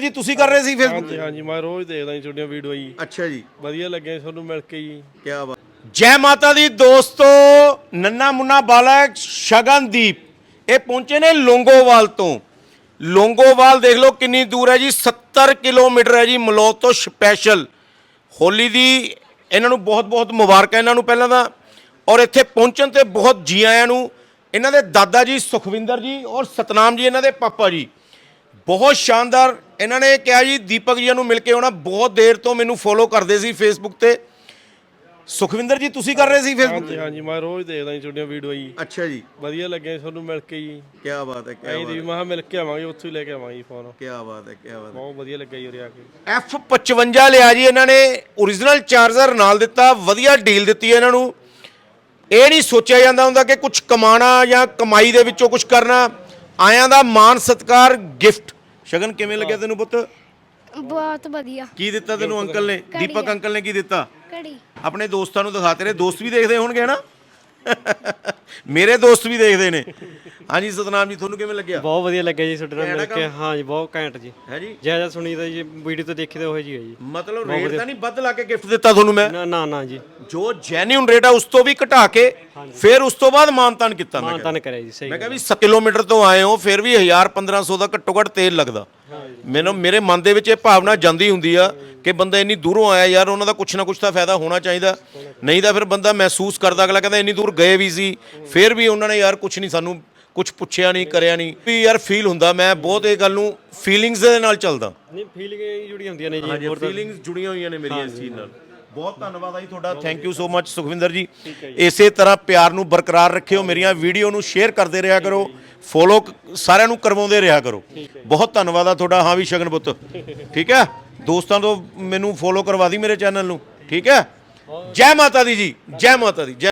ਜੀ ਤੁਸੀਂ ਕਰ ਰਹੇ ਸੀ ਫੇਸਬੁੱਕ ਹਾਂਜੀ ਹਾਂਜੀ ਮੈਂ ਰੋਜ਼ ਦੇਖਦਾ ਜੀ ਤੁਹਾਡੀਆਂ ਵੀਡੀਓ ਜੀ। ਅੱਛਾ ਜੀ। ਵਧੀਆ ਲੱਗਿਆ ਜੀ ਤੁਹਾਨੂੰ ਮਿਲ ਕੇ ਜੀ। ਕੀ ਬਾਤ। ਜੈ ਮਾਤਾ ਦੀ ਦੋਸਤੋ ਨੰਨਾ ਮੁੰਨਾ ਬਾਲਕ ਸ਼ਗਨਦੀਪ ਇਹ ਪਹੁੰਚੇ ਨੇ ਲੋਂਗੋਵਾਲ ਤੋਂ। ਲੋਂਗੋਵਾਲ ਦੇਖ ਲਓ ਕਿੰਨੀ ਦੂਰ ਹੈ ਜੀ 70 ਕਿਲੋਮੀਟਰ ਹੈ ਜੀ ਮਲੌਦ ਤੋਂ ਸਪੈਸ਼ਲ। ਹੋਲੀ ਦੀ ਇਹਨਾਂ ਨੂੰ ਬਹੁਤ ਬਹੁਤ ਮੁਬਾਰਕਾਂ ਇਹਨਾਂ ਨੂੰ ਪਹਿਲਾਂ ਤਾਂ। ਔਰ ਇੱਥੇ ਪਹੁੰਚਣ ਤੇ ਬਹੁਤ ਜੀ ਆਇਆਂ ਨੂੰ। ਇਹਨਾਂ ਦੇ ਦਾਦਾ ਜੀ ਸੁਖਵਿੰਦਰ ਜੀ ਔਰ ਸਤਨਾਮ ਜੀ ਇਹਨਾਂ ਦੇ ਪਾਪਾ ਜੀ। ਬਹੁਤ ਸ਼ਾਨਦਾਰ। ਇਹਨਾਂ ਨੇ ਕਿਹਾ ਜੀ ਦੀਪਕ ਜੀ ਨੂੰ ਮਿਲ ਕੇ ਆਉਣਾ। ਬਹੁਤ ਦੇਰ ਤੋਂ ਮੈਨੂੰ ਫੋਲੋ ਕਰਦੇ ਸੀ ਫੇਸਬੁੱਕ ਤੇ। ਸੁਖਵਿੰਦਰ ਜੀ ਤੁਸੀਂ ਕਰ ਰਹੇ ਸੀ ਫੇਸਬੁੱਕ ਹਾਂਜੀ ਹਾਂਜੀ ਮੈਂ ਰੋਜ਼ ਦੇਖਦਾ ਜੀ ਤੁਹਾਡੀਆਂ ਵੀਡੀਓ ਜੀ। ਅੱਛਾ ਜੀ। ਵਧੀਆ ਲੱਗਿਆ ਜੀ ਤੁਹਾਨੂੰ ਮਿਲ ਕੇ ਜੀ। ਕੀ ਬਾਤ ਹੈ ਐਂ ਦੀ ਮੈਂ ਕਿਹਾ ਮਿਲ ਕੇ ਆਵਾਂਗੇ ਉੱਥੋਂ ਹੀ ਲੈ ਕੇ ਆਵਾਂਗੇ ਫੋਨ ਕੀ ਬਾਤ ਹੈ ਕੀ ਬਾਤ ਬਹੁਤ ਵਧੀਆ ਲੱਗਿਆ ਜੀ ਉਰੇ ਆ ਕੇ। F55 ਲਿਆ ਜੀ ਇਹਨਾਂ ਨੇ। Origignal ਚਾਰਜਰ ਨਾਲ ਦਿੱਤਾ ਵਧੀਆ ਡੀਲ ਦਿੱਤੀ ਹੈ ਇਹਨਾਂ ਨੂੰ। ਇਹ ਨਹੀਂ ਸੋਚਿਆ ਜਾਂਦਾ ਹੁੰਦਾ ਕਿ ਕੁਝ ਕਮਾਣਾ ਜਾਂ ਕਮਾਈ ਦੇ ਵਿੱਚੋਂ ਕੁਝ ਕਰਨਾ। ਆਇਆਂ ਦਾ ਮਾਨ ਸਤਕਾਰ ਗਿਫਟ। ਸ਼ਗਨ ਕਿਵੇਂ ਲੱਗਿਆ ਤੈਨੂੰ ਪੁੱਤ? ਬਹੁਤ ਵਧੀਆ। ਕੀ ਦਿੱਤਾ ਤੈਨੂੰ ਅੰਕਲ ਨੇ? ਦੀਪਕ ਅੰਕਲ ਨੇ ਕੀ ਦਿੱਤਾ? ਘੜੀ। ਆਪਣੇ ਦੋਸਤਾਂ ਨੂੰ ਦਿਖਾ ਤੇਰੇ। ਦੋਸਤ ਵੀ ਦੇਖਦੇ ਹੋਣਗੇ ਨਾ ਮੇਰੇ ਦੋਸਤ ਵੀ ਦੇਖਦੇ ਨੇ। ਹਾਂਜੀ ਸਤਨਾਮ ਜੀ ਤੁਹਾਨੂੰ ਕਿਵੇਂ ਲੱਗਿਆ? ਬਹੁਤ ਵਧੀਆ ਲੱਗਿਆ ਜੀ ਤੁਹਾਡੇ ਨਾਲ ਮਿਲ ਕੇ। ਹਾਂ ਜੀ ਬਹੁਤ ਘੈਂਟ ਜੀ। ਹੈ ਜੀ? ਜਿਹਾ ਜਿਹਾ ਸੁਣੀਦਾ ਜੀ ਵੀਡੀਓ ਤੋਂ ਦੇਖੀਦਾ ਉਹ ਜੀ ਹੈ ਜੀ। ਮਤਲਬ ਰੇਟ ਤਾਂ ਨਹੀਂ ਵੱਧ ਲਾ ਕੇ ਗਿਫਟ ਦਿੱਤਾ ਤੁਹਾਨੂੰ ਮੈਂ? ਨਾ ਨਾ ਨਾ ਜੀ। ਜੋ ਜੈਨੂਇਨ ਰੇਟ ਆ ਉਸ ਤੋਂ ਵੀ ਘਟਾ ਕੇ ਫਿਰ ਉਸ ਤੋਂ ਬਾਅਦ ਮਾਨਤਾਨ ਕੀਤਾ ਮੈਂ ਮਾਨ ਤਨ ਕਰਿਆ ਜੀ ਸਹੀ ਮੈਂ ਕਿਹਾ ਵੀ 7 ਕਿਲੋਮੀਟਰ ਤੋਂ ਆਏ ਹੋ ਫਿਰ ਵੀ 1000 1500 ਦਾ ਘੱਟੋ ਘੱਟ ਤੇਲ ਲੱਗਦਾ। ਮੈਨੂੰ ਮੇਰੇ ਮਨ ਦੇ ਵਿੱਚ ਇਹ ਭਾਵਨਾ ਜਾਂਦੀ ਹੁੰਦੀ ਆ ਕਿ ਬੰਦਾ ਇੰਨੀ ਦੂਰੋਂ ਆਇਆ ਯਾਰ ਉਹਨਾਂ ਦਾ ਕੁਛ ਨਾ ਕੁਛ ਤਾਂ ਫਾਇਦਾ ਹੋਣਾ ਚਾਹੀਦਾ। ਨਹੀਂ ਤਾਂ ਫਿਰ ਬੰਦਾ ਮਹਿਸੂਸ ਕਰਦਾ ਅਗਲਾ ਕਹਿੰਦਾ ਇੰਨੀ ਦੂਰ ਗਏ ਵੀ ਸੀ। ਫਿਰ ਵੀ ਉਹਨਾਂ ਨੇ ਯਾਰ ਕੁਛ ਨਹੀਂ ਸਾਨੂੰ ਕੁਛ ਪੁੱਛਿਆ ਨਹੀਂ ਕਰਿਆ ਨਹੀਂ। ਵੀ ਯਾਰ ਫੀਲ ਹੁੰਦਾ ਮੈਂ ਬਹੁਤ ਇਹ ਗੱਲ ਨੂੰ ਫੀਲਿੰਗਸ ਦੇ ਨਾਲ ਚੱਲਦਾ। ਨਹੀਂ ਫੀਲਿੰਗ ਜੁੜੀਆਂ ਹੁੰਦੀਆਂ ਨੇ ਜੀ ਫੀਲਿੰਗਸ ਜੁੜੀਆਂ ਹੋਈਆਂ ਨੇ ਮੇਰੀਆਂ ਇਸ ਚੀਜ਼ ਨਾਲ। ਬਹੁਤ ਧੰਨਵਾਦ ਆ ਜੀ ਤੁਹਾਡਾ। Thank you so much Sukhwinder ji. ਇਸੇ ਤਰ੍ਹਾਂ ਪਿਆਰ ਨੂੰ ਬਰਕਰਾਰ ਰੱਖਿਓ, ਮੇਰੀਆਂ ਵੀਡੀਓ ਨੂੰ ਸ਼ੇਅਰ ਕਰਦੇ ਰਿਹਾ ਕਰੋ ਫੋਲੋ ਸਾਰਿਆਂ ਨੂੰ ਕਰਵਾਉਂਦੇ ਰਿਹਾ ਕਰੋ। ਬਹੁਤ ਧੰਨਵਾਦ ਆ ਤੁਹਾਡਾ। ਹਾਂ ਵੀ ਸ਼ਗਨ ਪੁੱਤ, ਠੀਕ ਹੈ? ਦੋਸਤਾਂ ਤੋਂ ਮੈਨੂੰ ਫੋਲੋ ਕਰਵਾ ਦੀ ਮੇਰੇ ਚੈਨਲ ਨੂੰ, ਠੀਕ ਹੈ? ਜੈ ਮਾਤਾ ਦੀ ਜੀ, ਜੈ ਮਾਤਾ ਦੀ, ਜੈ